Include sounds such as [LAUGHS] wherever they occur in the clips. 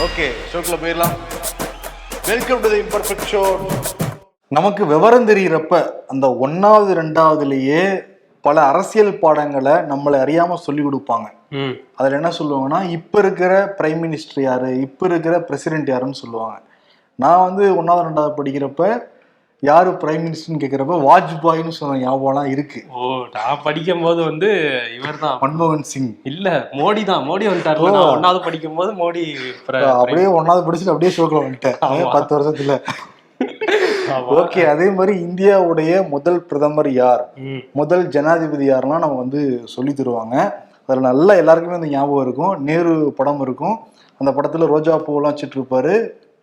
Okay ஷோக்குள்ள போயிடலாம். Welcome to the imperfect show நமக்கு விவரம் தெரிகிறப்ப அந்த ஒன்னாவது ரெண்டாவதுலயே பல அரசியல் பாடங்களை நம்மளை அறியாம சொல்லி கொடுப்பாங்க. ம். அதுல என்ன சொல்லுவாங்கன்னா இப்ப இருக்கிற பிரைம் மினிஸ்டர் யாரு இப்ப இருக்கிற பிரசிடென்ட் யாருன்னு சொல்லுவாங்க. நான் வந்து ஒன்னாவது ரெண்டாவது படிக்கிறப்ப யாரு பிரைம் மினிஸ்டர்னு கேட்கிறப்ப வாஜ்பாயின்னு சொன்ன ஞாபகம்லாம் இருக்கு. ஓ நான் படிக்கும் போது வந்து இவர்தான். மன்மோகன் சிங். இல்ல மோடி தான். மோடி வந்துட்டார்ல நான் ஒன்னாவது படிக்கும் போது மோடி அப்படியே ஒன்னாவது படிச்சுட்டு அப்படியே ஷோக்கில் வந்துட்டேன். அதே பத்து வருஷத்துல. ஓகே அதே மாதிரி இந்தியாவுடைய முதல் பிரதமர் யார்? முதல் ஜனாதிபதி யாரெல்லாம் நம்ம வந்து சொல்லி தருவாங்க. அதில் நல்லா எல்லாருக்குமே அந்த ஞாபகம் இருக்கும். நேரு படம் இருக்கும். அந்த படத்துல ரோஜா பூவெல்லாம் வச்சுட்டு இருப்பாரு.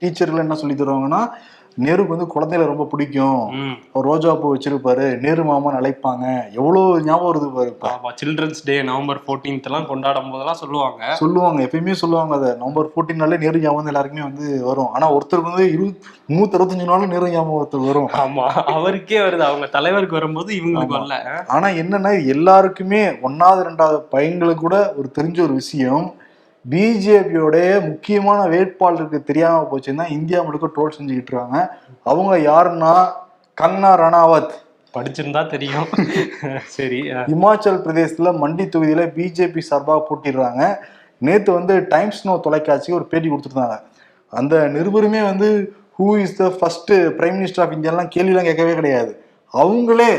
டீச்சர்கள் என்ன சொல்லி தருவாங்கன்னா நேருக்கு வந்து குழந்தைகளை ரொம்ப பிடிக்கும். ரோஜா பூ வச்சிருப்பாரு. நேரு மாமான்னு அழைப்பாங்க. எவ்வளவு ஞாபகம் வருது பாரு சில்ட்ரன்ஸ் டே நவம்பர் 14th எல்லாம் கொண்டாடும் போதெல்லாம் சொல்லுவாங்க. சொல்லுவாங்க. எப்பயுமே சொல்லுவாங்க அதை. நவம்பர் ஃபோர்டீன்னாலே நேரு ஞாபகம் எல்லாருக்குமே வந்து வரும். ஆனா ஒருத்தருக்கு வந்து இரு நூத்தி அறுபத்தஞ்சு நாளும் நேரு ஞாபகம் ஒருத்தர் வரும். ஆமா அவருக்கே வருது. அவங்க தலைவருக்கு வரும்போது இவங்களுக்கு. வரல. ஆனா என்னன்னா எல்லாருக்குமே ஒன்னாவது ரெண்டாவது பையங்களுக்கு கூட ஒரு தெரிஞ்ச ஒரு விஷயம். பிஜேபியோடைய முக்கியமான வேட்பாளருக்கு தெரியாம போச்சுன்னா இந்தியா முழுக்க ட்ரோல் செஞ்சுக்கிட்டு இருக்காங்க. அவங்க யாருன்னா கங்கனா ரணாவத். படிச்சிருந்தா தெரியும். [LAUGHS] சரி இமாச்சல் பிரதேசத்துல மண்டி தொகுதியில பிஜேபி சார்பாக போட்டிடுறாங்க. நேத்து வந்து டைம்ஸ் நோ தொலைக்காட்சிக்கு ஒரு பேட்டி கொடுத்துருந்தாங்க. அந்த நிருபருமே வந்து who is the first prime minister of இந்தியாலாம் கேள்விலாம் கேட்கவே கிடையாது. அவங்களே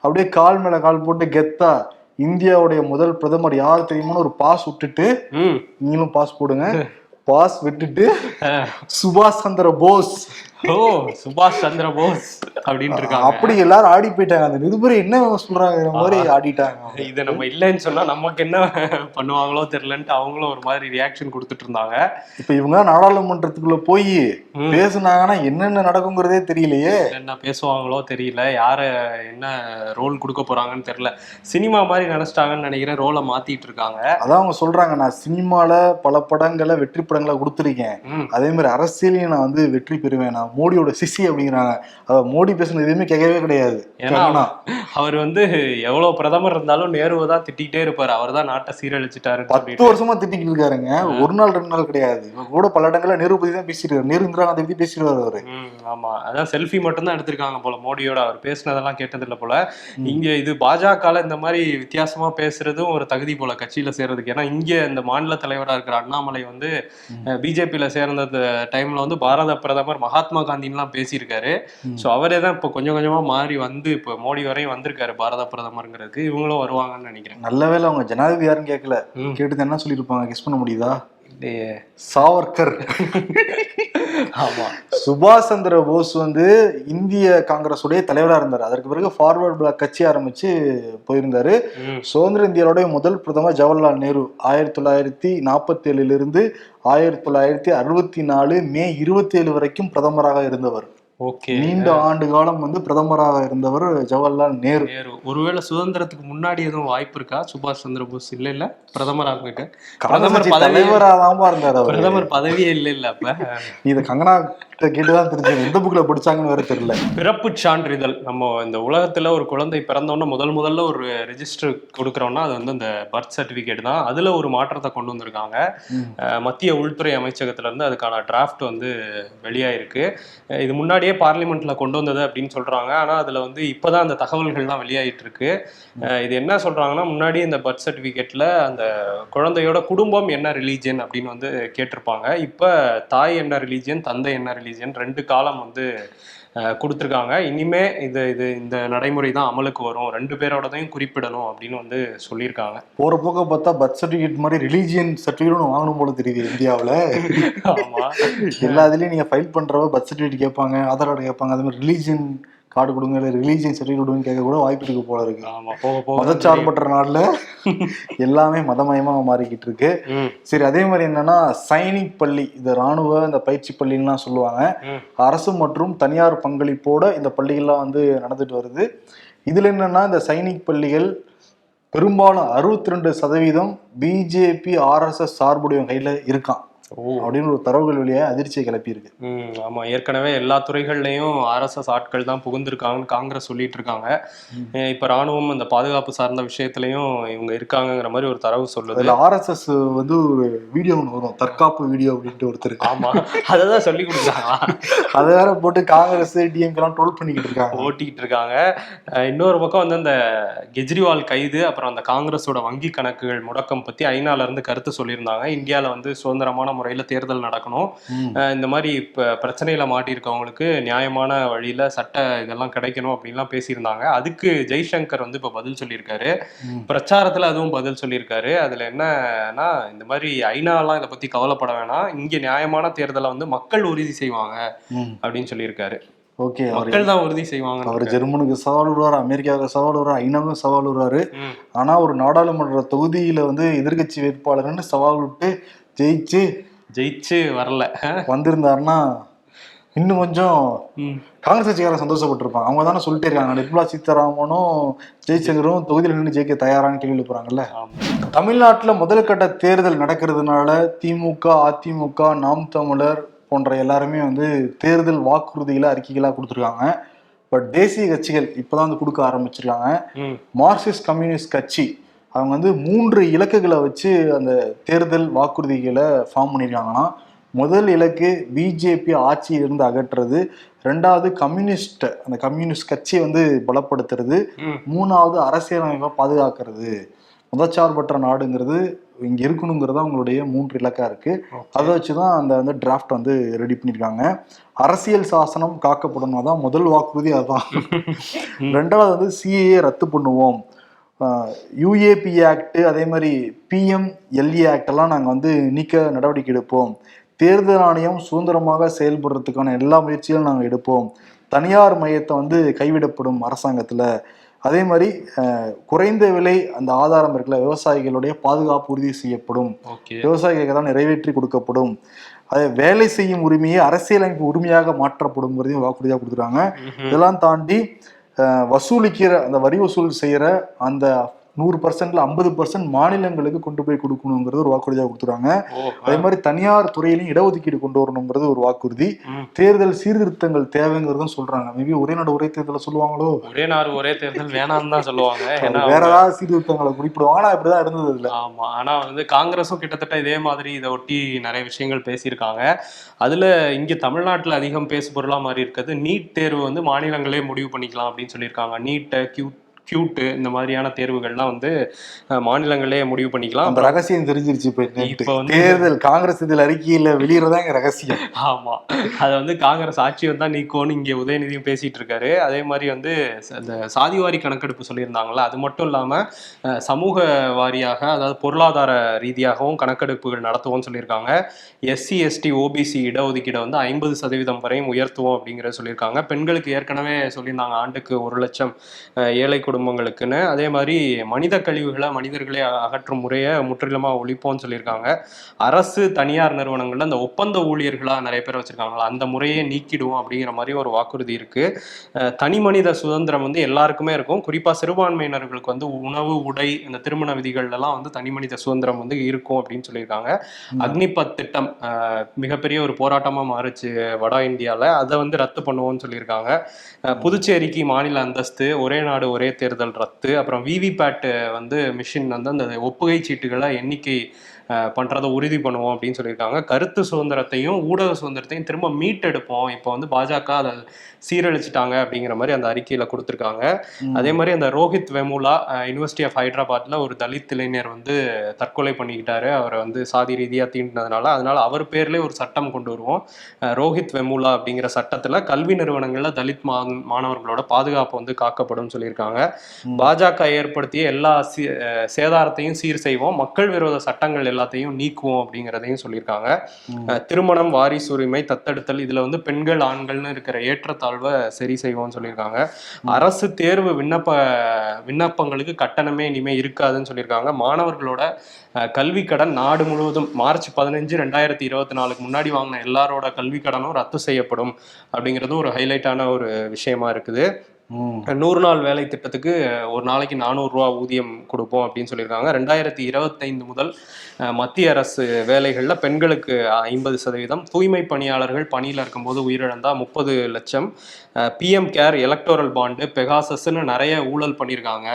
அப்படியே கால் மேல கால் போட்டு கெத்தா இந்தியாவுடைய முதல் பிரதமர் யார் தெரியுமான்னு ஒரு பாஸ் விட்டுட்டு நீங்களும் பாஸ் போடுங்க. [LAUGHS] பாஸ் விட்டுட்டு சுபாஷ் சந்திர போஸ். ஓ சுபாஷ் சந்திர போஸ் அப்படின்னு இருக்காங்க. அப்படி எல்லாரும் ஆடி போயிட்டாங்க அந்த நிருபர் என்ன சொல்றாங்க மாதிரி ஆடிட்டாங்க. இதை நம்ம இல்லைன்னு சொன்னா நமக்கு என்ன பண்ணுவாங்களோ தெரியலன்ட்டு அவங்களும் ஒரு மாதிரி ரியாக்ஷன் கொடுத்துட்டு இருந்தாங்க. இப்ப இவங்க நாடாளுமன்றத்துக்குள்ள போய். பேசுனாங்கன்னா என்னென்ன நடக்குங்கிறதே தெரியலையே. என்ன பேசுவாங்களோ தெரியல. யார என்ன ரோல் கொடுக்க போறாங்கன்னு தெரியல. சினிமா மாதிரி நினைச்சிட்டாங்கன்னு நினைக்கிறேன் ரோலை மாத்திட்டு இருக்காங்க. அதான் அவங்க சொல்றாங்க நான் சினிமால பல படங்களை வெற்றி படங்களை கொடுத்துருக்கேன். அதே மாதிரி அரசியலையும் நான் வந்து வெற்றி பெறுவேன். நான் மோடியோட சிசி அப்படிங்கிறாங்க. அவ மோடி பேசுனது எதுவுமே கேட்கவே கிடையாது. ஏன்னா. அவர் வந்து எவ்வளவு பிரதமர் இருந்தாலும் நேருவை தான் திட்டிகிட்டே இருப்பாரு. அவர் தான் நாட்டை சீரழிச்சிட்டாருன்னு பத்து வருஷமா திட்டிக்கிட்டு இருக்காருங்க. ஒரு நாள் ரெண்டு நாள் கிடையாது. கூட பல இடங்கள்ல நேரு பத்தி தான் இருக்காரு. நேரு இந்திரா காந்தி பத்தி பேசிடுவாரு அவரு. ஆமா. அதான் செல்ஃபி மட்டும் தான் எடுத்திருக்காங்க போல. மோடியோட அவர் பேசினதெல்லாம் கேட்டது இல்ல போல இங்க இது பாஜக இந்த மாதிரி வித்தியாசமா பேசுறதும் ஒரு தகுதி போல கட்சியில சேர்றதுக்கு. ஏன்னா இங்க இந்த மாநில தலைவரா இருக்கிற அண்ணாமலை வந்து பிஜேபியில சேர்ந்த டைம்ல வந்து பாரத பிரதமர் மகாத்மா காந்தின்லாம் பேசியிருக்காரு. சோ அவரே தான் இப்போ கொஞ்சம் கொஞ்சமா மாறி வந்து இப்போ மோடி வரையும் வந்திருக்காரு பாரத பிரதமருங்கிறதுக்கு இவங்களும் வருவாங்கன்னு நினைக்கிறேன் நல்ல வேளை அவங்க ஜனாதிபதி யாருன்னு கேட்கல. கேட்டு என்ன சொல்லியிருப்பாங்க கெஸ் பண்ண முடியுதா. சாவர்கர். [LAUGHS] ஆமா. சுபாஷ் சந்திர போஸ் வந்து இந்திய காங்கிரஸுடைய தலைவரா இருந்தார். அதற்கு பிறகு ஃபார்வர்ட் பிளாக் கட்சி ஆரம்பிச்சு போயிருந்தாரு. சுதந்திர இந்தியாவுடைய முதல் பிரதமர் ஜவஹர்லால் நேரு ஆயிரத்தி தொள்ளாயிரத்தி நாற்பத்தி ஏழுல இருந்து ஆயிரத்தி தொள்ளாயிரத்தி அறுபத்தி நாலு மே இருபத்தி ஏழு வரைக்கும் பிரதமராக இருந்தவர். நீண்ட ஆண்டு காலம் வந்து பிரதமராக இருந்தவர் ஜவஹர்லால் நேரு. நேரு. ஒருவேளை சுதந்திரத்துக்கு முன்னாடி எதுவும் வாய்ப்பு இருக்கா? சுபாஷ் சந்திர போஸ்? இல்ல இல்ல. பிரதமராக இருக்க. பதவி- தலைவராக இருந்தார் பிரதமர் பதவியே இல்ல இல்ல அப்ப. இது கங்கனா கிட்ட கேட்டுதான் தெரிஞ்சது. எந்த புக்ல படிச்சாங்கன்னு வேற தெரியல. பிறப்பு சான்றிதழ். நம்ம இந்த உலகத்துல ஒரு குழந்தை பிறந்தோன்னே முதல் முதல்ல ஒரு ரெஜிஸ்டர் கொடுக்குறோம்னா அது வந்து இந்த பர்த் சர்டிபிகேட் தான். அதுல ஒரு மாற்றத்தை கொண்டு வந்திருக்காங்க. மத்திய உள்துறை அமைச்சகத்துல இருந்து அதுக்கான டிராஃப்ட் வந்து வெளியாயிருக்கு. இது முன்னாடியே பார்லிமெண்ட்ல கொண்டு வந்தது அப்படின்னு சொல்றாங்க. ஆனா அதுல வந்து இப்பதான் அந்த தகவல்கள்லாம் வெளியாயிட்டு இருக்கு இது என்ன சொல்றாங்கன்னா முன்னாடி இந்த பர்த் சர்டிபிகேட்ல அந்த குழந்தையோட குடும்பம் என்ன ரிலீஜியன் அப்படின்னு வந்து கேட்டிருப்பாங்க. இப்ப தாய் என்ன ரிலீஜியன் தந்தை என்ன ரிலீஜியன் ரெண்டு காலம் வந்து கொடுத்திருக்காங்க. இனிமே இது இது இந்த நடைமுறை தான் அமலுக்கு வரும். ரெண்டு பேரோடதையும் குறிப்பிடணும் அப்படின்னு வந்து சொல்லியிருக்காங்க. போற போக்க பார்த்தா பர்த் சர்டிபிகேட் மாதிரி ரிலீஜியன் சர்டிபிகேட் வாங்கணும் போல தெரியுது இந்தியாவுல. ஆமா. எல்லா இதுலயும் நீங்க ஃபைல் பண்றப்ப பர்த் சர்டிபிகேட் கேட்பாங்க ஆதார் கார்டு கேட்பாங்க அதே மாதிரி ரிலீஜியன் கார்டு கொடுங்க இல்லை ரிலீஜியன் சர்டிஃபிகேட் கொடுங்க கேட்க கூட வாய்ப்பு இருக்கு போல இருக்கு. ஆமா போக போக மதச்சார்பற்ற நாடுல எல்லாமே மதமயமா மாறிக்கிட்டு இருக்கு. சரி அதே மாதிரி என்னன்னா சைனிக் பள்ளி இந்த ராணுவ இந்த பயிற்சி பள்ளின்லாம் சொல்லுவாங்க. அரசு மற்றும் தனியார் பங்களிப்போட இந்த பள்ளிகள்லாம் வந்து நடந்துட்டு வருது. இதுல என்னன்னா இந்த சைனிக் பள்ளிகள் பெரும்பாலும் அறுபத்தி ரெண்டு சதவீதம் பிஜேபி ஆர்எஸ்எஸ் சார்புடைய கையில இருக்கான். அப்படின்னு ஒரு தரவுகள் வெளியே அதிர்ச்சியை கிளப்பியிருக்கு. ம் ஆமா. ஏற்கனவே எல்லா துறைகள்லயும் ஆர்எஸ்எஸ் ஆட்கள் தான் புகுந்திருக்காங்கன்னு காங்கிரஸ் சொல்லிட்டு இருக்காங்க இப்ப ராணுவம் அந்த பாதுகாப்பு சார்ந்த விஷயத்திலயும் இவங்க இருக்காங்கங்கிற மாதிரி ஒரு தரவு சொல்லுது. ஆர்எஸ்எஸ் வந்து ஒரு வீடியோ ஒன்று வரும். தற்காப்பு வீடியோ அப்படின்ட்டு ஒருத்தர். ஆமா. அததான் சொல்லி கொடுத்தாங்களா அதை வேற போட்டு காங்கிரஸ் டிஎம்கே எல்லாம் ட்ரோல் பண்ணிக்கிட்டு இருக்காங்க. ஓட்டிக்கிட்டு இருக்காங்க. இன்னொரு பக்கம் வந்து அந்த கெஜ்ரிவால் கைது அப்புறம் அந்த காங்கிரஸோட வங்கி கணக்குகள் முடக்கம் பத்தி ஐநால இருந்து கருத்து சொல்லியிருந்தாங்க. இந்தியால வந்து சுதந்திரமான முறையில தேர்தல் நடக்கணும். இந்த மாதிரி இப்ப பிரச்சனையில மாட்டியிருக்கவங்களுக்கு நியாயமான வழியில சட்ட இதெல்லாம் கிடைக்கணும் அப்படின்லாம் பேசியிருந்தாங்க. அதுக்கு ஜெய்சங்கர் வந்து இப்ப பதில் சொல்லியிருக்காரு. பிரச்சாரத்துல அதுவும் பதில் சொல்லியிருக்காரு. அதுல என்னன்னா இந்த மாதிரி ஐநாலாம் இதை பத்தி கவலைப்பட வேணாம். இங்க நியாயமான தேர்தலை வந்து மக்கள் உறுதி செய்வாங்க. அப்படின்னு சொல்லியிருக்காரு. ஓகே மக்கள் தான் உறுதி செய்வாங்க அவர் ஜெர்மனுக்கு சவால் விடுவார் அமெரிக்காவுக்கு சவால் விடுவார் ஐநாவுக்கும் சவால் விடுவாரு. ஆனா ஒரு நாடாளுமன்ற தொகுதியில வந்து எதிர்க்கட்சி வேட்பாளர்னு சவால் விட்டு ஜெயிச்சு ஜெயிச்சு வரல. வந்திருந்தாருன்னா இன்னும் கொஞ்சம். காங்கிரஸ் கட்சிக்காரன் சந்தோஷப்பட்டிருப்பாங்க அவங்க தானே சொல்லிட்டே இருக்காங்க. நிர்மலா சீதாராமனும் ஜெய்சங்கரும் தொகுதியில் நின்று ஜெயிக்க தயாரான்னு கேள்வி எழுப்புறாங்கல்ல. தமிழ்நாட்டுல முதல் கட்ட தேர்தல் நடக்கிறதுனால திமுக அதிமுக நாம் தமிழர் போன்ற எல்லாருமே வந்து தேர்தல் வாக்குறுதிகளை அறிக்கைகளா கொடுத்துருக்காங்க. பட் தேசிய கட்சிகள் இப்பதான் வந்து கொடுக்க ஆரம்பிச்சிருக்காங்க. மார்க்சிஸ்ட் கம்யூனிஸ்ட் கட்சி அவங்க வந்து மூன்று இலக்குகளை வச்சு அந்த தேர்தல் வாக்குறுதிகளை ஃபார்ம் பண்ணியிருக்காங்கன்னா முதல் இலக்கு பிஜேபி ஆட்சியிலிருந்து அகற்றுறது ரெண்டாவது கம்யூனிஸ்ட் அந்த கம்யூனிஸ்ட் கட்சியை வந்து பலப்படுத்துறது. மூணாவது அரசியலமைப்பை பாதுகாக்கிறது. மதச்சார்பற்ற நாடுங்கிறது இங்க இருக்கணுங்கிறது அவங்களுடைய மூன்று இலக்கா இருக்கு. அதை வச்சுதான் அந்த வந்து டிராஃப்ட் வந்து ரெடி பண்ணியிருக்காங்க. அரசியல் சாசனம் காக்கப்படணும் அதான் முதல் வாக்குறுதி அதுதான். [LAUGHS] ரெண்டாவது வந்து சிஏஏ ரத்து பண்ணுவோம். யூஏபி ஆக்ட் அதே மாதிரி பிஎம் எல்ஏ ஆக்ட் எல்லாம் நாங்கள் வந்து நீக்க நடவடிக்கை எடுப்போம். தேர்தல் ஆணையம் சுதந்திரமாக செயல்படுறதுக்கான எல்லா முயற்சிகளும் நாங்கள் எடுப்போம். தனியார் மையத்தை வந்து கைவிடப்படும் அரசாங்கத்தில். அதே மாதிரி குறைந்த விலை அந்த ஆதாரம் இருக்குல்ல விவசாயிகளுடைய பாதுகாப்பு உறுதி செய்யப்படும். விவசாயிகளுக்கு தான் நிறைவேற்றி கொடுக்கப்படும். அதே வேலை செய்யும் உரிமையை அரசியலமைப்பு உரிமையாக மாற்றப்படும்ங்கிறதையும் வாக்குறுதியாக கொடுக்குறாங்க ம்ஹும். இதெல்லாம் தாண்டி வசூலிக்கிற அந்த வரி வசூல் செய்கிற அந்த நூறு பர்சன்ட்ல ஐம்பது பர்சன்ட் மாநிலங்களுக்கு கொண்டு போய் கொடுக்கணுங்கிறது ஒரு வாக்குறுதியாக கொடுத்துருவாங்க அதே மாதிரி தனியார் துறையிலையும் இடஒதுக்கீடு கொண்டு வரணுங்கிறது ஒரு வாக்குறுதி. தேர்தல் சீர்திருத்தங்கள் தேவைங்கிறதும் சொல்றாங்க. மேபி ஒரே நாடு ஒரே தேர்தலை சொல்லுவாங்களோ? ஒரே நாடு ஒரே தேர்தல் வேணாம்னு தான் சொல்லுவாங்க. வேற ஏதாவது சீர்திருத்தங்களை குறிப்பிடுவாங்க. ஆனா இப்படிதான் இருந்தது இல்ல ஆமா. ஆனா வந்து காங்கிரஸும் கிட்டத்தட்ட இதே மாதிரி இதை ஒட்டி நிறைய விஷயங்கள் பேசியிருக்காங்க. அதுல இங்க தமிழ்நாட்டுல அதிகம் பேசு பொருளா மாறி இருக்கிறது நீட் தேர்வு வந்து மாநிலங்களே முடிவு பண்ணிக்கலாம் அப்படின்னு சொல்லியிருக்காங்க. நீட்டை கியூ கியூட்டு இந்த மாதிரியான தேர்வுகள்லாம் வந்து மாநிலங்களே முடிவு பண்ணிக்கலாம். அந்த ரகசியம் தெரிஞ்சிருச்சு இப்ப வந்து- தேர்தல் காங்கிரஸ் இதில் அறிக்கையில வெளியிடறதா எங்க ரகசியம். ஆமா. அதை வந்து காங்கிரஸ் ஆட்சி வந்தா நீக்கும்னு இங்க உதயநிதியும் பேசிட்டு இருக்காரு. அதே மாதிரி வந்து இந்த சாதிவாரி கணக்கெடுப்பு சொல்லியிருந்தாங்கல்ல அது மட்டும் இல்லாம அஹ், சமூக வாரியாக அதாவது பொருளாதார ரீதியாகவும் கணக்கெடுப்புகள் நடத்துவோம்னு சொல்லியிருக்காங்க. எஸ்சி எஸ்டி ஓபிசி இடஒதுக்கீடை வந்து ஐம்பது சதவீதம் வரையும் உயர்த்துவோம் அப்படிங்கிறத சொல்லியிருக்காங்க. பெண்களுக்கு ஏற்கனவே சொல்லியிருந்தாங்க ஆண்டுக்கு ஒரு லட்சம் ஏழை குடும்பங்களுக்குன்னு. அதே மாதிரி மனித கழிவுகளை மனிதர்களே அகற்றும் முறையை முற்றிலுமா ஒழிப்போம்னு சொல்லியிருக்காங்க. அரசு தனியார் நிறுவனங்கள்ல அந்த ஒப்பந்த ஊழியர்களா நிறைய பேர் வச்சிருக்காங்களா? அந்த முறையை நீக்கிடுவோம் அப்படிங்கிற மாதிரி ஒரு வாக்குறுதி இருக்கு. அஹ் தனி மனித சுதந்திரம் வந்து எல்லாருக்குமே இருக்கும். குறிப்பா சிறுபான்மையினர்களுக்கு வந்து உணவு உடை இந்த திருமண விதிகள் எல்லாம் வந்து தனி மனித சுதந்திரம் வந்து இருக்கும் அப்படின்னு சொல்லியிருக்காங்க. அக்னிபத் திட்டம் மிகப்பெரிய ஒரு போராட்டமா மாறுச்சு வட இந்தியால. அதை வந்து ரத்து பண்ணுவோம்னு சொல்லியிருக்காங்க. புதுச்சேரிக்கு மாநில அந்தஸ்து ஒரே நாடு ஒரே தேர்தல் ரத்து. அப்புறம் விவிபேட் வந்து மிஷின் வந்து அந்த ஒப்புகை சீட்டுகளை எண்ணிக்கை அஹ், பண்றதை உறுதி பண்ணுவோம் அப்படின்னு சொல்லியிருக்காங்க. கருத்து சுதந்திரத்தையும் ஊடக சுதந்திரத்தையும் திரும்ப மீட்டெடுப்போம். இப்போ வந்து பாஜக அதை சீரழிச்சிட்டாங்க அப்படிங்கிற மாதிரி அந்த அறிக்கையில கொடுத்துருக்காங்க. அதே மாதிரி அந்த ரோஹித் வெமுலா யூனிவர்சிட்டி ஆஃப் ஹைதராபாத்ல ஒரு தலித் இளைஞர் வந்து தற்கொலை பண்ணிக்கிட்டாரு. அவரை வந்து சாதி ரீதியா தீண்டினதுனால அதனால அவர் பேர்லயே ஒரு சட்டம் கொண்டு வருவோம். ரோஹித் வெமுலா அப்படிங்கிற சட்டத்துல கல்வி நிறுவனங்கள்ல தலித் மாணவர்களோட பாதுகாப்பு வந்து காக்கப்படும் சொல்லியிருக்காங்க. பாஜக ஏற்படுத்திய எல்லா சேதாரத்தையும் சீர் செய்வோம். மக்கள் விரோத சட்டங்கள் எல்லாத்தையும் நீக்குவோம் அப்படிங்கிறதையும் சொல்லியிருக்காங்க. திருமணம் வாரிசுரிமை தத்தெடுத்தல் இதுல வந்து பெண்கள் ஆண்கள்னு இருக்கிற ஏற்றத்தாழ்வை சரி செய்வோம்னு சொல்லியிருக்காங்க. அரசு தேர்வு விண்ணப்ப விண்ணப்பங்களுக்கு கட்டணமே இனிமே இருக்காதுன்னு சொல்லியிருக்காங்க. மாணவர்களோட கல்வி கடன் நாடு முழுவதும் மார்ச் பதினஞ்சு ரெண்டாயிரத்தி இருபத்தி நாலுக்கு முன்னாடி வாங்கின எல்லாரோட கல்வி கடனும் ரத்து செய்யப்படும் அப்படிங்கிறது ஒரு ஹைலைட்டான ஒரு விஷயமா இருக்குது. நூறு நாள் வேலை திட்டத்துக்கு ஒரு நாளைக்கு நானூறுரூவா ஊதியம் கொடுப்போம் அப்படின்னு சொல்லியிருக்காங்க. ரெண்டாயிரத்தி இருபத்தைந்து முதல் மத்திய அரசு வேலைகளில் பெண்களுக்கு ஐம்பது சதவீதம் தூய்மை பணியாளர்கள் பணியில் இருக்கும்போது உயிரிழந்தா முப்பது லட்சம். பிஎம் கேர் எலக்டோரல் பாண்டு பெகாசஸ்ன்னு நிறைய ஊழல் பண்ணியிருக்காங்க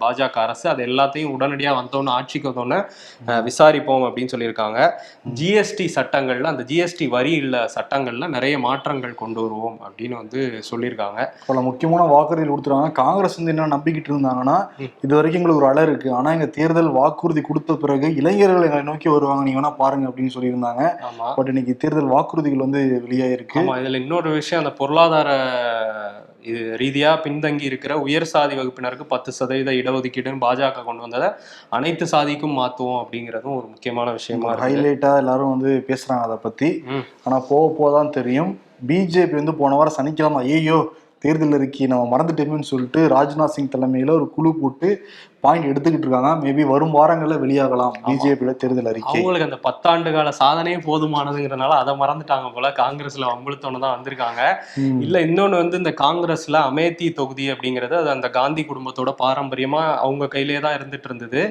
பாஜக அரசு. அது எல்லாத்தையும் உடனடியாக வந்தோன்னு ஆட்சிக்கு வந்தோன்னே விசாரிப்போம் அப்படின்னு சொல்லியிருக்காங்க. ஜிஎஸ்டி சட்டங்கள்ல அந்த ஜிஎஸ்டி வரி இல்ல சட்டங்கள்ல நிறைய மாற்றங்கள் கொண்டு வருவோம் அப்படின்னு வந்து சொல்லியிருக்காங்க. பல முக்கியமான வாக்குறுதிகள் கொடுத்துருவாங்க. காங்கிரஸ் வந்து என்ன நம்பிக்கிட்டு இருந்தாங்கன்னா. இது வரைக்கும் எங்களுக்கு ஒரு அலை இருக்கு. ஆனா எங்க தேர்தல் வாக்குறுதி கொடுத்த பிறகு இளைஞர்கள் எங்களை நோக்கி வருவாங்க. நீங்க வேணா பாருங்க அப்படின்னு சொல்லியிருந்தாங்க. பட் இன்னைக்கு தேர்தல் வாக்குறுதிகள் வந்து வெளியாயிருக்கு. இதுல இன்னொரு விஷயம் அந்த பொருளாதார இது ரீதியா பின்தங்கி இருக்கிற உயர் சாதி வகுப்பினருக்கு பத்து சதவீத இடஒதுக்கீடுன்னு பாஜக கொண்டு வந்ததை அனைத்து சாதிக்கும் மாத்துவோம் அப்படிங்கிறதும் ஒரு முக்கியமான விஷயமா ஹைலைட்டா எல்லாரும் வந்து பேசுறாங்க அதை பத்தி. ஆனா போக போதான் தெரியும். பிஜேபி வந்து போன வாரம் சனிக்கிழமை ஐயோ தேர்தல் அறிக்கையை நம்ம மறந்துட்டோமேன்னு சொல்லிட்டு ராஜ்நாத் சிங் தலைமையில் ஒரு குழு போட்டு பாயிண்ட் எடுத்துக்கிட்டு இருக்காங்க. மேபி வரும் வாரங்கள்ல வெளியாகலாம். பிஜேபியில தேர்தல் அறிக்கை. அவங்களுக்கு அந்த பத்தாண்டு கால சாதனையே போதுமானதுங்கிறனால அதை மறந்துட்டாங்க போல. காங்கிரஸ்ல வம்புழுத்தோன்னு தான் வந்திருக்காங்க. இல்ல இன்னொன்னு வந்து இந்த காங்கிரஸ்ல அமேத்தி தொகுதி அப்படிங்கிறது அது அந்த காந்தி குடும்பத்தோட பாரம்பரியமா அவங்க கையிலே தான் இருந்துட்டு இருந்தது.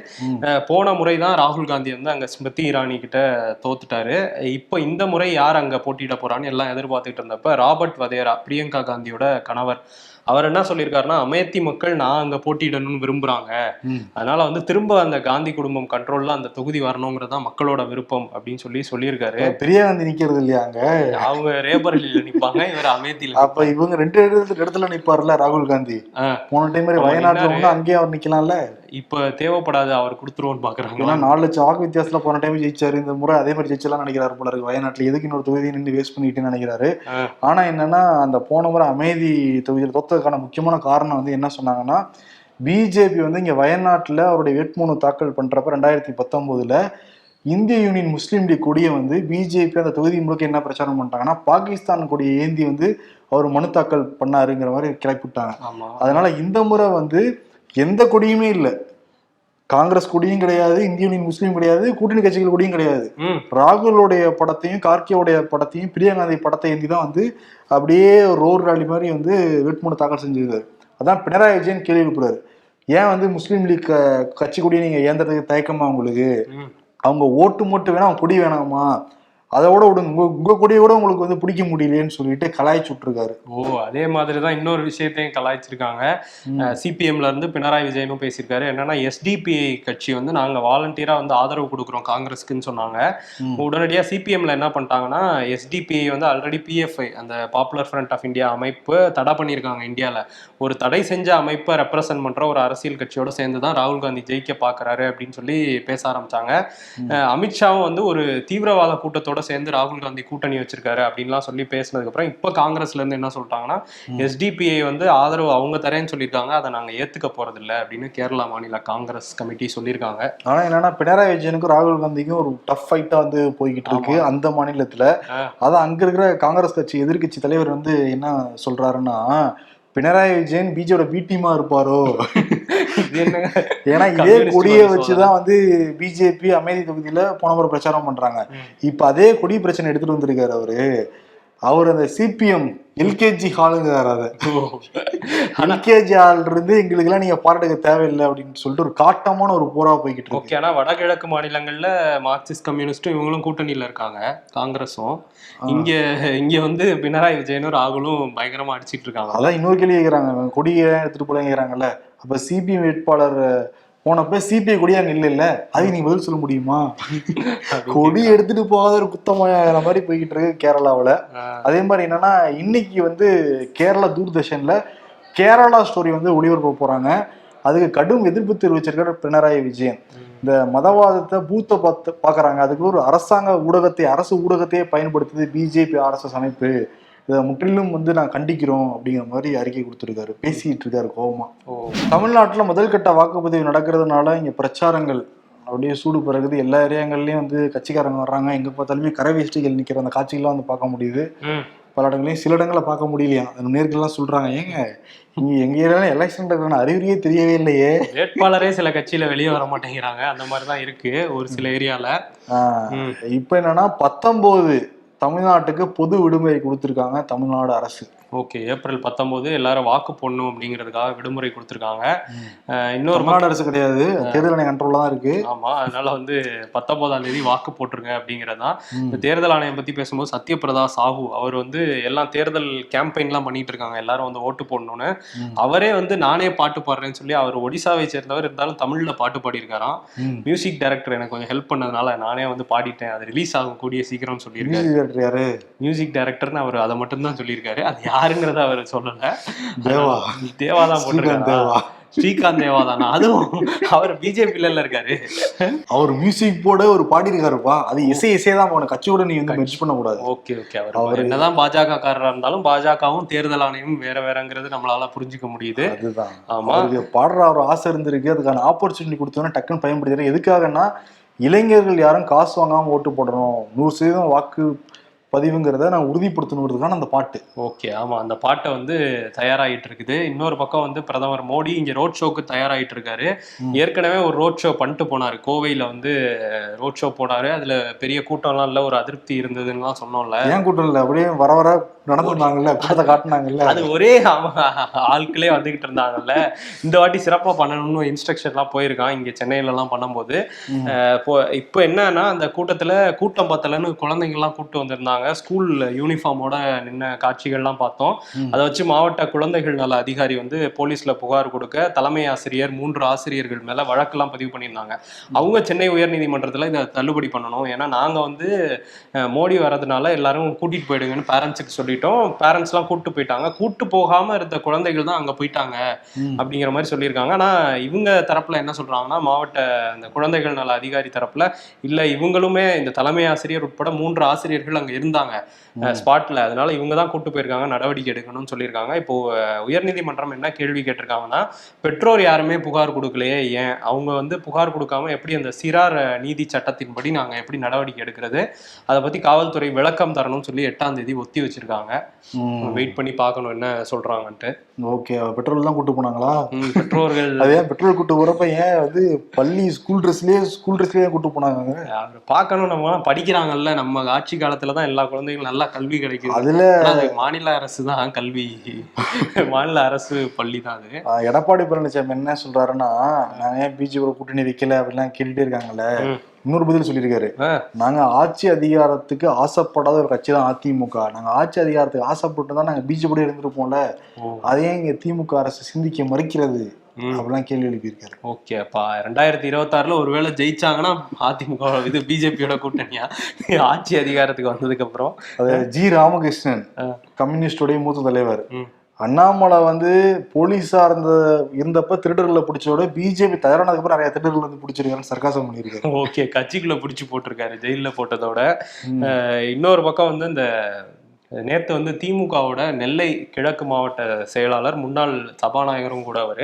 போன முறை தான் ராகுல் காந்தி வந்து அங்க ஸ்மிருதி இரானி கிட்ட தோத்துட்டாரு. இப்போ இந்த முறை யார் அங்க போட்டியிட போறான்னு எல்லாம் எதிர்பார்த்துட்டு இருந்தப்ப ராபர்ட் வதேரா பிரியங்கா காந்தியோட கணவர். அவர் என்ன சொல்லியிருக்காருன்னா அமேத்தி மக்கள் நான் அங்க போட்டியிடணும்னு விரும்புறாங்க. அதனால வந்து திரும்ப அந்த காந்தி குடும்பம் கண்ட்ரோல்ல அந்த தொகுதி வரணுங்கிறது மக்களோட விருப்பம் அப்படின்னு சொல்லி சொல்லியிருக்காரு பிரியாகாந்தி நிக்கிறது இல்லையா அங்க அவங்க ரேபரலில நிப்பாங்க இவர் அமேத்தியில அப்ப இவங்க ரெண்டு இடத்துல இடத்துல நிப்பாருல ராகுல் காந்தி. போன டைம் வயநாட்டுல. வந்து அங்கேயே அவர் நிக்கலாம்ல இப்ப தேவைப்படாது அவர் கொடுத்துருவோன்னு பாக்குறாங்க. ஏன்னா நாலு லட்சம் வாக்கு வித்தியாசத்துல போன டைம் ஜெயிச்சாரு. இந்த முறை அதே மாதிரி ஜெயிச்சலாம் நினைக்கிறாரு போல இருக்கு. வயநாட்டுல எதுக்கு இன்னொரு தொகுதியை நின்று வேஸ்ட் பண்ணிட்டு நினைக்கிறாரு. ஆ. ஆனா என்னன்னா அந்த போன முறை அமைதி தொகுதியில் தோத்ததுக்கான முக்கியமான காரணம் வந்து என்ன சொன்னாங்கன்னா பிஜேபி வந்து இங்க வயநாட்டுல அவருடைய வேட்புமனு தாக்கல் பண்றப்ப ரெண்டாயிரத்தி பத்தொன்பதுல இந்திய யூனியன் முஸ்லீம் லீக் கொடியை வந்து பிஜேபி அந்த தொகுதி முழுக்க என்ன பிரச்சாரம் பண்ணிட்டாங்கன்னா பாகிஸ்தான் கொடியை ஏந்தி வந்து அவர் மனு தாக்கல் பண்ணாருங்கிற மாதிரி கிளப்பிவிட்டாங்க. ஆமா. அதனால இந்த முறை வந்து எந்த கொடியுமே இல்லை. காங்கிரஸ் கொடியும் கிடையாது இந்திய யூனியன் முஸ்லீம் கிடையாது கூட்டணி கட்சிகள் கொடியும் கிடையாது. ராகுலோடைய படத்தையும் கார்கேவுடைய படத்தையும் பிரியங்காந்தி படத்தை ஏந்தி தான் வந்து அப்படியே ரோர் ராலி மாதிரி வந்து வேட்புமனு தாக்கல் செஞ்சிருக்காரு. அதான் பினராயி விஜயன் கேள்வி எழுப்புறாரு. ஏன் வந்து முஸ்லீம் லீக் கட்சி கொடியை நீங்க ஏந்தறதுக்கு தயக்கமா உங்களுக்கு. அவங்க ஓட்டு மட்டும் வேணா அவங்க கொடி வேணாமா? அதோட விடுங்க. உங்க உங்க கொடியை கூட உங்களுக்கு வந்து பிடிக்க முடியலையேன்னு சொல்லிட்டு கலாய்ச்சி விட்டுருக்காரு ஓ அதே மாதிரி தான் இன்னொரு விஷயத்தையும் கலாய்ச்சிருக்காங்க. சிபிஎம்ல இருந்து பினராயி விஜயனும் பேசியிருக்காரு. என்னன்னா எஸ்டிபிஐ கட்சி வந்து நாங்க வாலண்டியரா வந்து ஆதரவு கொடுக்குறோம் காங்கிரஸ்க்குன்னு சொன்னாங்க. ம். உடனடியா சிபிஎம்ல என்ன பண்ணிட்டாங்கன்னா எஸ்டிபிஐ வந்து ஆல்ரெடி பிஎஃப்ஐ அந்த பாப்புலர் ஃப்ரண்ட் ஆஃப் இந்தியா அமைப்பு தடை பண்ணியிருக்காங்க இந்தியால. ஒரு தடை செஞ்ச அமைப்பை ரெப்ரசன்ட் பண்ற ஒரு அரசியல் கட்சியோட சேர்ந்து தான் ராகுல் காந்தி ஜெயிக்க பாக்குறாரு அப்படின்னு சொல்லி பேச ஆரம்பிச்சாங்க. அமித்ஷாவும் வந்து ஒரு தீவிரவாத கூட்டத்தோட சேர்ந்து ராகுல் காந்தி கூட்டணி வச்சிருக்காரு அப்படின்லாம் சொல்லி பேசினதுக்கு அப்புறம் இப்ப காங்கிரஸ்ல இருந்து என்ன சொல்லிட்டாங்கன்னா எஸ்டிபிஐ வந்து ஆதரவு அவங்க தரேன்னு சொல்லியிருக்காங்க. அதை நாங்க ஏத்துக்க போறது இல்ல அப்படின்னு கேரளா மாநில காங்கிரஸ் கமிட்டி சொல்லியிருக்காங்க. ஆனா என்னன்னா பினராயி விஜயனுக்கும் ராகுல் காந்திக்கும் ஒரு டஃப் ஃபைட்டா வந்து போய்கிட்டு இருக்கு அந்த மாநிலத்துல. அதான் அங்க இருக்கிற காங்கிரஸ் கட்சி எதிர்க்கட்சி தலைவர் வந்து என்ன சொல்றாருன்னா பினராயி விஜயன் பிஜேபியோட பி டீமா இருப்பாரோ? ஏன்னா இதே கொடியை வச்சுதான் வந்து பிஜேபி அமைதி தொகுதியில போன முறை பிரச்சாரம் பண்றாங்க. இப்ப அதே கொடி பிரச்சனை எடுத்துட்டு வந்திருக்காரு அவரு. அவர் அந்த சிபிஎம் எல்கேஜி ஹாலுங்கிறாரு அதை எல்கேஜி ஹால் இருந்து எங்களுக்கு எல்லாம் நீங்க பாராட்டுக்க தேவையில்லை அப்படின்னு சொல்லிட்டு ஒரு காட்டமான ஒரு போரா போய்கிட்டு இருக்கு. ஓகே ஆனா வடகிழக்கு மாநிலங்கள்ல மார்க்சிஸ்ட் கம்யூனிஸ்டும் இவங்களும் கூட்டணியில இருக்காங்க காங்கிரஸும். இங்க இங்க வந்து பினராயி விஜயனும் ராகுலும் பயங்கரமா அடிச்சிட்டு இருக்காங்க. அதான் இன்னொரு கேள்வி கேட்கறாங்க கொடியை எடுத்துட்டு போலங்கிறாங்கல்ல. அப்ப சிபிஎம் வேட்பாளர் போனப்ப சிபிஐ கொடி அங்க இல்ல இல்ல அதுக்கு நீங்க பதில் சொல்ல முடியுமா? [LAUGHS] கொடி எடுத்துட்டு போகாத ஒரு குத்தமாயாகிற மாதிரி போய்கிட்டு இருக்கு கேரளாவுல. அதே மாதிரி என்னன்னா இன்னைக்கு வந்து கேரளா தூர்தர்ஷன்ல கேரளா ஸ்டோரி வந்து ஒளிபரப்ப போறாங்க. அதுக்கு கடும் எதிர்ப்பு தெரிவிச்சிருக்காரு பினராயி விஜயன். இந்த மதவாதத்தை பூத்த பார்த்து பாக்குறாங்க அதுக்கு ஒரு அரசாங்க ஊடகத்தை அரசு ஊடகத்தையே பயன்படுத்துது பிஜேபி ஆர்எஸ்எஸ் அமைப்பு. இதை முற்றிலும் வந்து நான் கண்டிக்கிறோம் அப்படிங்கிற மாதிரி அறிக்கை கொடுத்துருக்காரு. பேசிட்டு இருக்காரு கோவமா ஓ. தமிழ்நாட்டுல முதல் கட்ட வாக்குப்பதிவு நடக்கிறதுனால இங்க பிரச்சாரங்கள் அப்படியே சூடு பிறகுது எல்லா ஏரியாங்கள்லயும் வந்து கட்சிக்காரங்க வர்றாங்க. எங்க பார்த்தாலுமே கரை வேஷ்டிகள் நிக்கிற அந்த காட்சிகள்லாம் வந்து பார்க்க முடியுது. பல இடங்களையும் சில இடங்களை பார்க்க முடியலையா? அந்த நேர்கள்லாம் சொல்றாங்க. ஏங்க இங்க எங்க ஏரியால எலெக்ஷன் அறிகுறியே தெரியவே இல்லையே. வேட்பாளரே சில கட்சியில வெளியே வர மாட்டேங்கிறாங்க. அந்த மாதிரி தான் இருக்கு ஒரு சில ஏரியால. இப்ப என்னன்னா பத்தொன்பது தமிழ்நாட்டுக்கு பொது விடுமுறை கொடுத்துருக்காங்க தமிழ்நாடு அரசு. ஓகே ஏப்ரல் பத்தொன்பது எல்லாரும் வாக்கு போடணும் அப்படிங்கிறதுக்காக விடுமுறை கொடுத்துருக்காங்க. இன்னொரு தமிழ்நாடு அரசு கிடையாது. தேர்தல் ஆணையம் கண்ட்ரோல் தான் இருக்கு. ஆமா அதனால வந்து பத்தொன்பதாம் தேதி வாக்கு போட்டுருங்க அப்படிங்கறதுதான். இந்த தேர்தல் ஆணையம் பத்தி பேசும்போது சத்யபிரதா சாஹூ அவர் வந்து எல்லாம் தேர்தல் கேம்பெயின்லாம் பண்ணிட்டு இருக்காங்க. எல்லாரும் வந்து ஓட்டு போடணும்னு. அவரே வந்து நானே பாட்டு பாடுறேன்னு சொல்லி அவர் ஒடிசாவை சேர்ந்தவர் இருந்தாலும் தமிழ்ல பாட்டு பாடியிருக்காராம். மியூசிக் டைரக்டர் எனக்கு கொஞ்சம் ஹெல்ப் பண்ணதுனால நானே வந்து பாடிட்டேன். அது ரிலீஸ் ஆகும் கூடிய சீக்கிரம் சொல்லியிருக்காரு. மியூசிக் டைரக்டர் யாரு? மியூசிக் டைரக்டர்னு அவர் அதை மட்டும் தான் சொல்லியிருக்காரு. அது யாருங்கிறத அவர் சொல்லல. தேவா. தேவா தான் போட்டிருக்காரு. தேவா. ஸ்ரீகாந்த் தேவா தானா அதுவும் அவர் பிஜேபியில இருக்காரு. அவர் மியூசிக் போட ஒரு பாடியிருக்காருப்பா. அது இசை இசையே தான் போகணும் கட்சியோட நீ வந்து மெர்ஜ் பண்ண கூடாது ஓகே ஓகே. அவர் அவரு- என்னதான் பாஜக காரரா இருந்தாலும் பாஜகவும் தேர்தல் ஆணையமும் வேற வேறங்கிறது நம்மளால புரிஞ்சுக்க முடியுது. அதுதான். ஆமா. அவருக்கு பாடுற ஒரு ஆசை இருந்திருக்கு. அதுக்கான ஆப்பர்ச்சுனிட்டி கொடுத்தோன்னா டக்குன்னு பயன்படுத்துறாரு எதுக்காகன்னா இளைஞர்கள் யாரும் காசு வாங்காம ஓட்டு போடணும். நூறு சதவீதம் வாக்கு பதிவுங்கிறத நான் உறுதிப்படுத்தணுங்கிறதுக்கான அந்த பாட்டு. ஓகே ஆமா. அந்த பாட்டை வந்து தயாராகிட்டு இருக்குது இன்னொரு பக்கம் வந்து பிரதமர் மோடி இங்க ரோட் ஷோக்கு தயாராகிட்டு இருக்காரு. ஏற்கனவே ஒரு ரோட் ஷோ பண்ணிட்டு போனாரு. கோவையில வந்து ரோட் ஷோ போனாரு. அதுல பெரிய கூட்டம்லாம் இல்ல ஒரு அதிருப்தி இருந்ததுன்னுலாம் சொன்னோம்ல. ஏன் கூட்டம் இல்லை? அப்படியே வர வர நடந்துருந்தாங்கல்ல கூட்டத்தை காட்டினாங்கல்ல. அது ஒரே ஆட்களே வந்துகிட்டு இருந்தாங்கல்ல. இந்த வாட்டி சிறப்பா பண்ணணும்னு இன்ஸ்ட்ரக்ஷன்லாம் போயிருக்கான். இங்க சென்னையில எல்லாம் பண்ணும்போது இப்போ என்னன்னா அந்த கூட்டத்துல கூட்டம் பத்தலன்னு குழந்தைங்க எல்லாம் கூட்டு வந்திருந்தாங்க ஸ்கூல் யூனிஃபார்மோட நின்ன காட்சிகள்லாம் பார்த்தோம். அதை வச்சு மாவட்ட குழந்தைகள் நல அதிகாரி வந்து போலீஸ்ல புகார் கொடுக்க தலைமை ஆசிரியர் மூன்று ஆசிரியர்கள் மேல வழக்கெல்லாம் பதிவு பண்ணியிருந்தாங்க. அவங்க சென்னை உயர்நீதிமன்றத்துல இதை தள்ளுபடி பண்ணணும். ஏன்னா நாங்க வந்து மோடி வரதுனால எல்லாரும் கூட்டிட்டு போயிடுங்கன்னு பேரண்ட்ஸுக்கு சொல்லிட்டோம். பேரண்ட்ஸ்லாம் கூட்டு போயிட்டாங்க. கூட்டு போகாம இருந்த குழந்தைகள் தான் அங்க போயிட்டாங்க. அப்படிங்கிற மாதிரி சொல்லியிருக்காங்க. ஆனா இவங்க தரப்புல என்ன சொல்றாங்கன்னா மாவட்ட அந்த குழந்தைகள் நல அதிகாரி தரப்புல இல்ல இவங்களுமே இந்த தலைமை ஆசிரியர் உட்பட மூன்று ஆசிரியர்கள் அங்க இருந்தாங்க. ஸ்பாட்ல அதனால இவங்க தான் கூட்டு போயிருக்காங்க நடவடிக்கை எடுக்கணும்னு சொல்லியிருக்காங்க. இப்போ உயர்நீதிமன்றம் என்ன கேள்வி கேட்டிருக்காங்கன்னா பெற்றோர் யாருமே புகார் கொடுக்கலையே ஏன்? அவங்க வந்து புகார் கொடுக்காம எப்படி அந்த சிறார் நீதி சட்டத்தின்படி நாங்க எப்படி நடவடிக்கை எடுக்கிறது? அதை பத்தி காவல்துறை விளக்கம் தரணும்னு சொல்லி எட்டாம் தேதி ஒத்தி வச்சிருக்காங்க. வெயிட் பண்ணி பார்க்கணும் என்ன சொல்றாங்கன்ட்டு. ஓகே. பெட்ரோல் தான் கூட்டு போனாங்களா? பெற்றோர்கள் [LAUGHS] அது பெட்ரோல் கூட்டு போறப்ப ஏன் வந்து பள்ளி ஸ்கூல் ட்ரெஸ்லயே ஸ்கூல் ட்ரெஸ்லயே கூட்டு போனாங்க? பார்க்கணும். நம்ம படிக்கிறாங்கல்ல. நம்ம ஆட்சி காலத்துல தான் எல்லா குழந்தைகளும் நல்லா கல்வி கிடைக்குது அதுல மாநில அரசு தான் கல்வி மாநில அரசு பள்ளி தான் அது எடப்பாடி பழனிசாமி என்ன சொல்றாருன்னா நான் ஏன் பிஜேபி கூட்டணி வைக்கல அப்படிலாம் கேட்டுட்டே இருக்காங்கல்ல. இன்னொரு பதில் சொல்லியிருக்காரு. நாங்க ஆட்சி அதிகாரத்துக்கு ஆசைப்படாத ஒரு கட்சி தான் அதிமுக நாங்க ஆட்சி அதிகாரத்துக்கு ஆசைப்பட்டு தான் நாங்க பிஜேபி இருந்திருப்போம்ல. அதையே இங்க திமுக அரசு சிந்திக்க மறுக்கிறது. அப்படிலாம் கேள்வி எழுப்பியிருக்காரு. ஓகே அப்பா. ரெண்டாயிரத்தி இருபத்தாறுல ஒருவேளை ஜெயிச்சாங்கன்னா அதிமுக இது பிஜேபியோட கூட்டணியா? ஆட்சி அதிகாரத்துக்கு வந்ததுக்கு அப்புறம் அது ஜி ராமகிருஷ்ணன். கம்யூனிஸ்டோடைய மூத்த தலைவர். அண்ணாமலை வந்து போலீஸா இருந்த இருந்தப்ப திருடர்களை பிடிச்சோட பிஜேபி தயாரானதுக்கு அப்புறம் நிறைய திருடர்கள் வந்து பிடிச்சிருக்காருன்னு சர்க்காசம் பண்ணியிருக்காரு. ஓகே கட்சிக்குள்ள பிடிச்சு போட்டிருக்காரு ஜெயில போட்டதோட. இன்னொரு பக்கம் வந்து இந்த நேத்து வந்து திமுகவோட நெல்லை கிழக்கு மாவட்ட செயலாளர் முன்னாள் சபாநாயகரும் கூட அவர்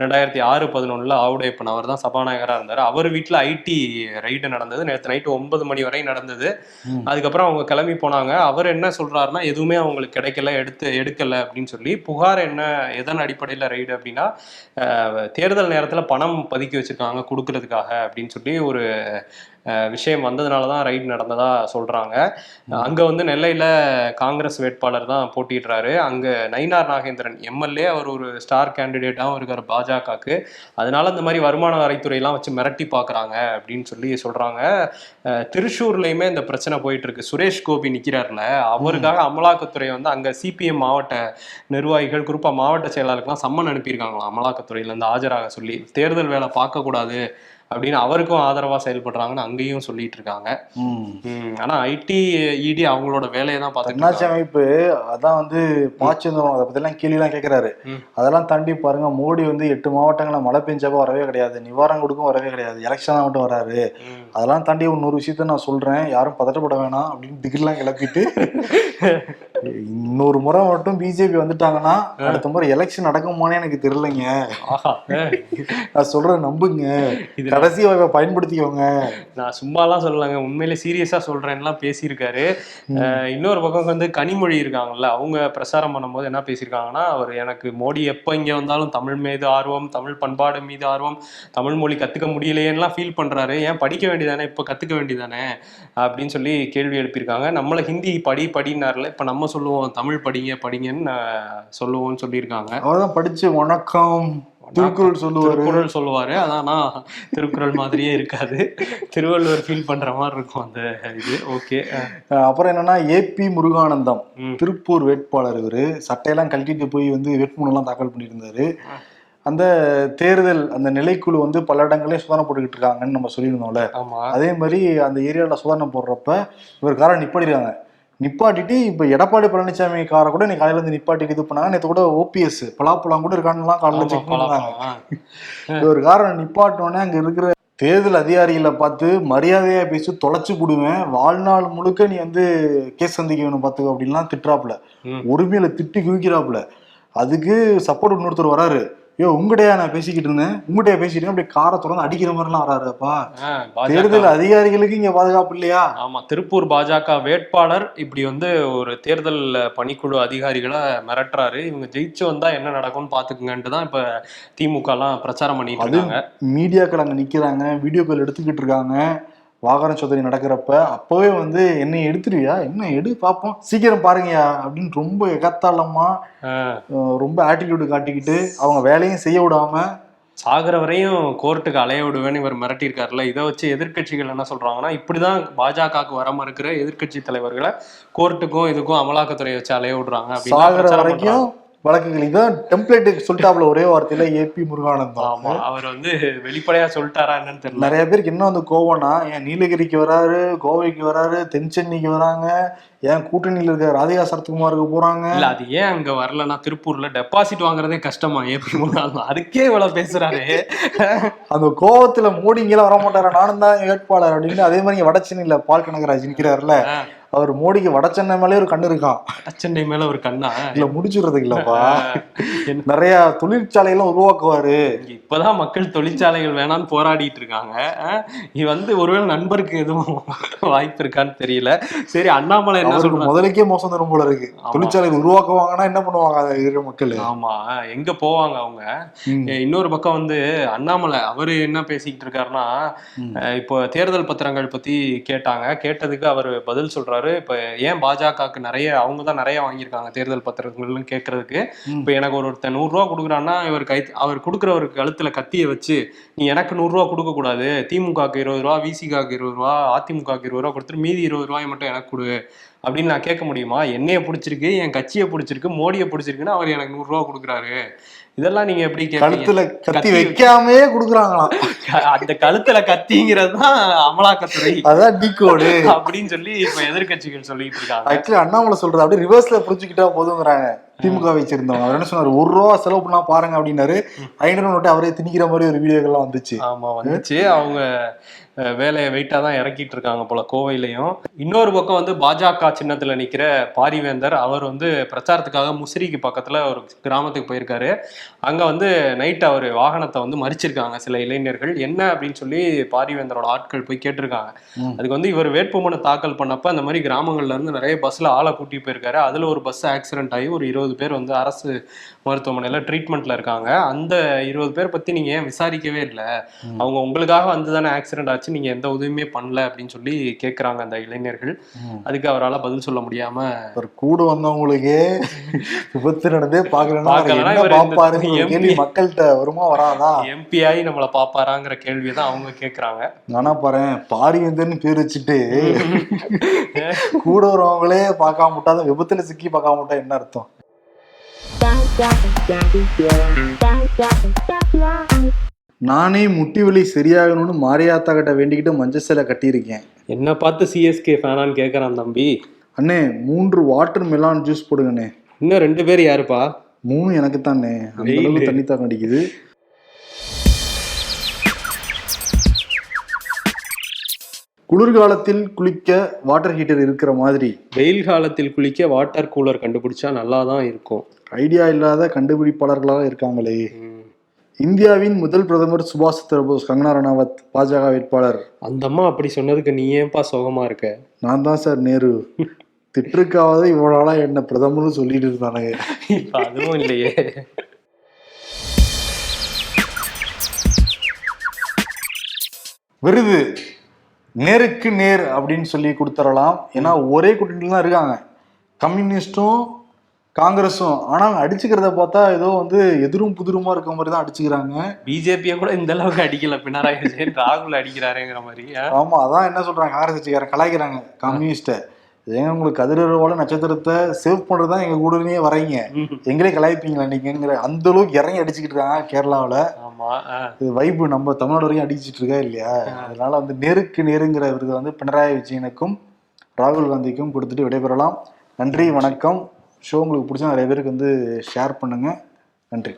ரெண்டாயிரத்தி ஆறு பதினொன்னுல ஆவுடையப்பன் அவர் தான் சபாநாயகராக இருந்தார். அவர் வீட்டில் ஐடி ரைடு நடந்தது. நேற்று நைட்டு ஒன்பது மணி வரை நடந்தது. அதுக்கப்புறம் அவங்க கிளம்பி போனாங்க. அவர் என்ன சொல்றாருன்னா எதுவுமே அவங்களுக்கு கிடைக்கல எடுத்து எடுக்கல அப்படின்னு சொல்லி புகார் என்ன எதன் அடிப்படையில் ரைடு அப்படின்னா தேர்தல் நேரத்தில் பணம் பதுக்கி வச்சிருக்காங்க கொடுக்கறதுக்காக அப்படின்னு சொல்லி ஒரு விஷயம் வந்ததுனால தான் ரைடு நடந்ததா சொல்கிறாங்க அங்கே வந்து நெல்லையில் காங்கிரஸ் வேட்பாளர் தான் போட்டிடுறாரு அங்கே நயினார் நாகேந்திரன் எம்எல்ஏ அவர் ஒரு ஸ்டார் கேண்டிடேட்டாகவும் இருக்கார் பாஜகவுக்கு. அதனால இந்த மாதிரி வருமான வரித்துறையெல்லாம் வச்சு மிரட்டி பார்க்குறாங்க அப்படின்னு சொல்லி சொல்கிறாங்க திருச்சூர்லேயுமே இந்த பிரச்சனை போயிட்டு இருக்கு சுரேஷ் கோபி நிற்கிறார்ல அவருக்காக அமலாக்கத்துறை வந்து அங்கே சிபிஎம் மாவட்ட நிர்வாகிகள் குறிப்பாக மாவட்ட செயலாளருக்குலாம் சம்மன் அனுப்பியிருக்காங்களாம் அமலாக்கத்துறையிலேருந்து ஆஜராக சொல்லி. தேர்தல் வேலை பார்க்கக்கூடாது அப்படின்னு அவருக்கும் ஆதரவா செயல்படுறாங்கன்னு அங்கேயும் சொல்லிட்டு இருக்காங்க. ஆனா ஐடி இடி அவங்களோட வேலையை தான் தன்னாட்சி. அமைப்பு அதான் வந்து பாய்ச்சந்தோம் அதை பத்தி எல்லாம் கேள்வி எல்லாம் கேட்கிறாரு. அதெல்லாம் தாண்டி பாருங்க மோடி வந்து எட்டு மாவட்டங்கள்ல மழை பெஞ்சப்ப வரவே கிடையாது. நிவாரணம் கொடுக்கும் வரவே கிடையாது. எலெக்ஷனா மட்டும் வராரு. அதெல்லாம் தாண்டி இன்னொரு விஷயத்த நான் சொல்றேன். யாரும் பதட்டப்பட வேணாம் அப்படின்னு திகிலாம் கிளப்பிட்டு இன்னொரு முறை மட்டும் பிஜேபி வந்துட்டாங்கன்னா அடுத்த முறை எலெக்ஷன் நடக்குமானே எனக்கு தெரியலைங்க. நான் சொல்றேன் நம்புங்க. கடைசி வாய்ப்பை பயன்படுத்திக்கோங்க. நான் சும்மாலாம் சொல்லலைங்க. உண்மையிலே சீரியஸா சொல்றேன்லாம் பேசியிருக்காரு. இன்னொரு பக்கம் வந்து கனிமொழி இருக்காங்கல்ல அவங்க பிரச்சாரம் பண்ணும்போது என்ன பேசியிருக்காங்கன்னா அவர் எனக்கு மோடி எப்போ இங்க வந்தாலும் தமிழ் மீது ஆர்வம் தமிழ் பண்பாடு மீது ஆர்வம் தமிழ் மொழி கத்துக்க முடியலையேன்னுலாம் ஃபீல் பண்றாரு. ஏன் படிக்க வேண்டியது வேண்டியதானே? இப்போ கத்துக்க வேண்டியதானே? அப்படின்னு சொல்லி கேள்வி எழுப்பியிருக்காங்க. நம்மள ஹிந்தி படி படினார்ல இப்ப நம்ம சொல்லுவோம் தமிழ் படிங்க படிங்கன்னு சொல்லுவோம்னு சொல்லியிருக்காங்க. அவர்தான் படிச்சு வணக்கம். திருக்குறள் சொல்லுவாரு. திருக்குறள் சொல்லுவாரு. அதானா திருக்குறள் மாதிரியே இருக்காது. திருவள்ளுவர் ஃபீல் பண்ற மாதிரி இருக்கும் அந்த இது. ஓகே அப்புறம் என்னன்னா ஏபி முருகானந்தம். திருப்பூர் வேட்பாளர் இவரு. சட்டையெல்லாம் கழட்டிட்டு போய் வந்து வேட்புமனுலாம் தாக்கல் பண்ணியிருந்தாரு. அந்த தேர்தல் அந்த நிலைக்குழு வந்து பல இடங்களையும் சோதனை போட்டுக்கிட்டு இருக்காங்கன்னு நம்ம சொல்லியிருந்தோம்ல. அதே மாதிரி அந்த ஏரியாவில் சோதனை போடுறப்ப இவர் காரை நிப்பாட்டிருக்காங்க. நிப்பாட்டிட்டு இப்போ எடப்பாடி பழனிசாமி காரை கூட இன்னைக்கு காலையில இருந்து நிப்பாட்டிட்டு இது பண்ணாங்க. நேற்று கூட ஓபிஎஸ் பலாப்பழம் கூட இருக்கான்னுலாம் காலையில் செக் பண்ணாங்க. ஒரு காரை நிப்பாட்டோன்னே அங்க இருக்கிற தேர்தல் அதிகாரிகளை பார்த்து மரியாதையா பேசி தொலைச்சு போடுவேன். வாழ்நாள் முழுக்க நீ வந்து கேஸ் சந்திக்க வேணும் பார்த்துக்கோ அப்படின்லாம் திட்டுறாப்புல. உரிமையில திட்டி குவிக்கிறாப்புல. அதுக்கு சப்போர்ட் இன்னொருத்தர் வராரு. ஐயோ உங்கடையா நான் பேசிக்கிட்டு இருந்தேன். உங்கடையா பேசிட்டு அப்படியே காரை திறந்து அடிக்கிற மாதிரிலாம் வராருப்பா தேர்தல் அதிகாரிகளுக்கு இங்க பாதுகாப்பு இல்லையா? ஆமா திருப்பூர் பாஜக வேட்பாளர் இப்படி வந்து ஒரு தேர்தல் பணிக்குழு அதிகாரிகளை மிரட்டுறாரு. இவங்க ஜெயிச்சு வந்தா என்ன நடக்கும்னு பாத்துக்குங்கன்ட்டு தான் இப்ப திமுக எல்லாம் பிரச்சாரம் பண்ணிட்டு இருக்காங்க. மீடியாக்கள் அங்க நிக்கிறாங்க. வீடியோக்கள் எடுத்துக்கிட்டு இருக்காங்க. வாகன சோதனை நடக்கிறப்ப அப்பவே வந்து என்னை எடுத்துருவியா என்ன எடு பார்ப்போம் சீக்கிரம் பாருங்கயா அப்படின்னு ரொம்ப எகத்தாளமா ரொம்ப ஆட்டிடியூடு காட்டிக்கிட்டு அவங்க வேலையும் செய்ய விடாம சாகுற வரையும் கோர்ட்டுக்கு அலைய விடுவேன்னு இவர் மிரட்டியிருக்காருல்ல. இதை வச்சு எதிர்க்கட்சிகள் என்ன சொல்றாங்கன்னா இப்படிதான் பாஜகவுக்கு வர மறுக்கிற எதிர்க்கட்சி தலைவர்களை கோர்ட்டுக்கும் இதுக்கும் அமலாக்கத்துறையை வச்சு அலைய விடுறாங்க. சாகுற வரைக்கும். வழக்குகள். இதான் டெம்ப்ளேட் சொல்லிட்டாப்ல ஒரே வார்த்தையில ஏபி முருகானந்தம் ஆமா அவர் வந்து வெளிப்படையா சொல்லிட்டாரா என்னன்னு தெரியல. நிறைய பேருக்கு என்ன வந்து கோவம்னா ஏன் நீலகிரிக்கு வராரு கோவைக்கு வராரு தென் சென்னைக்கு வராங்க ஏன் கூட்டணியில் இருக்க ராதிகா சரத்குமாருக்கு போறாங்க? இல்ல அது ஏன் அங்க வரலன்னா திருப்பூர்ல டெபாசிட் வாங்குறதே கஷ்டமா ஏபி மூணாவது அதுக்கே இவ்வளவு பேசுறாரு. அந்த கோவத்துல மோடி இங்கெல்லாம் வர மாட்டாரா நானும் தான் வேட்பாளர் அப்படின்னு அதே மாதிரி இங்க வடசென்னையில பால் கனகராஜ் நிக்கிறாருல ஆ. அவர் மோடிக்கு வடசென்னை மேலே ஒரு கண்ணு இருக்கான் சென்னை மேல ஒரு கண்ணா? இல்ல முடிச்சுடுறதுக்கு இல்லப்பா நிறைய தொழிற்சாலையெல்லாம் உருவாக்குவாரு. இப்பதான் மக்கள் தொழிற்சாலைகள் வேணாம்னு போராடிட்டு இருக்காங்க. இது வந்து ஒருவேளை நண்பருக்கு எதுவும் வாய்ப்பு இருக்கான்னு தெரியல. சரி அண்ணாமலை என்ன சொல்றாரு? முதலுக்கே மோசம் தரும் போல இருக்கு. தொழிற்சாலைகள் உருவாக்குவாங்கன்னா என்ன பண்ணுவாங்க இருக்கிற மக்கள்? ஆமா. எங்க போவாங்க அவங்க? இன்னொரு பக்கம் வந்து அண்ணாமலை அவரு என்ன பேசிக்கிட்டு இருக்காருன்னா இப்போ தேர்தல் பத்திரங்கள் பத்தி கேட்டாங்க. கேட்டதுக்கு அவர் பதில் சொல்றாரு. இப்ப ஏன் பாஜகவுக்கு நிறைய அவங்க தான் நிறைய வாங்கியிருக்காங்க தேர்தல் பத்திரங்கள்னு கேட்கறதுக்கு. இப்ப எனக்கு ஒரு ஒருத்தன் நூறு ரூபா கொடுக்குறான்னா இவர் கை அவர் கொடுக்குறவருக்கு கழுத்துல கத்திய வச்சு நீ எனக்கு நூறு ரூபா கொடுக்க கூடாது. திமுகக்கு இருபது ரூபா விசிகாக்கு இருபது ரூபா அதிமுகக்கு இருபது ரூபா கொடுத்துட்டு மீதி இருபது ரூபாய் மட்டும் எனக்கு கொடு அப்படின்னு நான் கேட்க முடியுமா? என்னைய பிடிச்சிருக்கு என் கட்சியை பிடிச்சிருக்கு மோடியை பிடிச்சிருக்குன்னு அவர் எனக்கு நூறு ரூபா கொடுக்குறாரு. இதெல்லாம் நீங்க எப்படி கழுத்துல கத்தி வைக்காமே குடுக்குறாங்களாம் [LAUGHS] அந்த கழுத்துல கத்திங்கிறது தான் அமலாக்கத்துறை. அதான் டி கோடு [LAUGHS] அப்படின்னு சொல்லி இப்ப எதிர்க்கட்சிகள் சொல்லிட்டு இருக்காங்க. ஆக்சுவலி அண்ணாமலை சொல்றது அப்படியே ரிவர்ஸ்ல புரிஞ்சுக்கிட்டா போதுங்கிறாங்க. திமுக வச்சிருந்தவங்க அவர் என்ன சொன்னாரு? ஒரு ரூபா செலவு பண்ணா பாருங்க அப்படின்னாரு. ஐநூறு நோட்டு அவரே திணிக்கிற மாதிரி ஒரு வீடியோக்கெல்லாம் வந்துச்சு. ஆமா வந்துச்சு. அவங்க வேலையை வெயிட்டா தான் இறக்கிட்டு இருக்காங்க போல கோவையிலையும். இன்னொரு பக்கம் வந்து பாஜக சின்னத்துல நிக்கிற பாரிவேந்தர் அவர் வந்து பிரச்சாரத்துக்காக முசிறிக்கு பக்கத்துல ஒரு கிராமத்துக்கு போயிருக்காரு. அங்க வந்து நைட் அவர் வாகனத்தை வந்து மறிச்சிருக்காங்க சில இளைஞர்கள். என்ன அப்படின்னு சொல்லி பாரிவேந்தரோட ஆட்கள் போய் கேட்டிருக்காங்க. அதுக்கு வந்து இவர் வேட்புமனு தாக்கல் பண்ணப்ப அந்த மாதிரி கிராமங்கள்ல இருந்து நிறைய பஸ்ல ஆளை கூட்டி போயிருக்காரு. அதுல ஒரு பஸ் ஆக்சிடென்ட் ஆகி ஒரு இருபது பேர் வந்து அரசு மருத்துவமனையில ட்ரீட்மெண்ட்ல இருக்காங்க. அந்த இருபது பேர் பத்தி நீங்க ஏன் விசாரிக்கவே இல்லை. அவங்க உங்களுக்காக வந்து தானே ஆக்சிடென்ட் ஆச்சு நீங்க எந்த உதவியுமே பண்ணல அப்படின்னு சொல்லி கேக்குறாங்க அந்த இளைஞர்கள். அதுக்கு அவரால் பதில் சொல்ல முடியாம ஒரு கூட வந்தவங்களுக்கே விபத்து நடந்தே பார்க்கலன்னா மக்கள்கிட்ட வருமா வராதா? எம்பி ஆகி நம்மளை பாப்பாராங்கிற கேள்வியை தான் அவங்க கேக்குறாங்க. நானா பாரு பாரிவேந்தர்னு பேர் வச்சுட்டு [LAUGHS] கூட வரவங்களே பார்க்காம விட்டா விபத்துல சிக்கி பார்க்காம விட்டா என்ன அர்த்தம்? நானே முட்டி வலி சரியாகணும்னு மாரியாத்தா கிட்ட வேண்டிக்கிட்டு மஞ்சள் சிலை கட்டியிருக்கேன். என்ன பார்த்து சிஎஸ்கே ஃபேனான்னு கேக்குறான் தம்பி. அண்ணே மூன்று வாட்டர் மெலான் ஜூஸ் போடுங்கண்ணே. இன்னும் ரெண்டு பேர் யாருப்பா? மூணு எனக்கு தானே அந்த. அளவுக்கு தண்ணி தான் அடிக்குது. குளிர்காலத்தில் குளிக்க வாட்டர் ஹீட்டர் இருக்கிற மாதிரி. வெயில் காலத்தில் குளிக்க வாட்டர் கூலர் கண்டுபிடிச்சா நல்லா தான் இருக்கும். ஐடியா இல்லாத கண்டுபிடிப்பாளர்களாக இருக்காங்களே. இந்தியாவின் முதல் பிரதமர் சுபாஷ் சந்திரபோஸ் கங்கனா ரணாவத் பாஜக வேட்பாளர். அந்த அம்மா அப்படி சொன்னதுக்கு நீ ஏன்பா சுகமா இருக்க? நான் தான் சார் நேரு. திட்டுருக்காவது இவ்வளவு நாளா என்ன பிரதமர்னு சொல்லிட்டு இருந்தானுங்க. அதுவும் இல்லையே. விருது. நேருக்கு நேர் அப்படின்னு சொல்லி கொடுத்துடலாம். ஏன்னா ஒரே கூட்டணியில தான் இருக்காங்க. கம்யூனிஸ்டும் காங்கிரஸும். ஆனா அவங்க அடிச்சுக்கிறத பார்த்தா ஏதோ வந்து எதிரும் புதிருமா இருக்க மாதிரி தான் அடிச்சுக்கிறாங்க. பிஜேபியை கூட இந்த அளவுக்கு அடிக்கல. பினராயி [LAUGHS] ராகுல் அடிக்கிறாருங்கிற மாதிரி ஆ? ஆமா அதான் என்ன சொல்றாங்க? காங்கிரஸ் கலாய்க்கிறாங்க. கம்யூனிஸ்ட ஏங்க உங்களுக்கு கதிரோட நட்சத்திரத்தை சேவ் பண்றது தான் எங்க கூடயே வரீங்க. [LAUGHS] எங்களே கலாய்ப்பீங்களா நீங்கிற அந்த அளவுக்கு இறங்கி அடிச்சுக்கிட்டு இருக்காங்க கேரளாவுல. ஆமா ஆ. இது வைப்பு நம்ம தமிழ்நாடு வரைக்கும் அடிச்சிட்டு இருக்கா இல்லையா? அதனால வந்து நேருக்கு நேருங்கிற விருது வந்து பினராயி விஜயனுக்கும் ராகுல் காந்திக்கும் கொடுத்துட்டு விடைபெறலாம். நன்றி வணக்கம். ஷோ உங்களுக்கு பிடிச்சா நிறைய பேருக்கு வந்து ஷேர் பண்ணுங்க. நன்றி.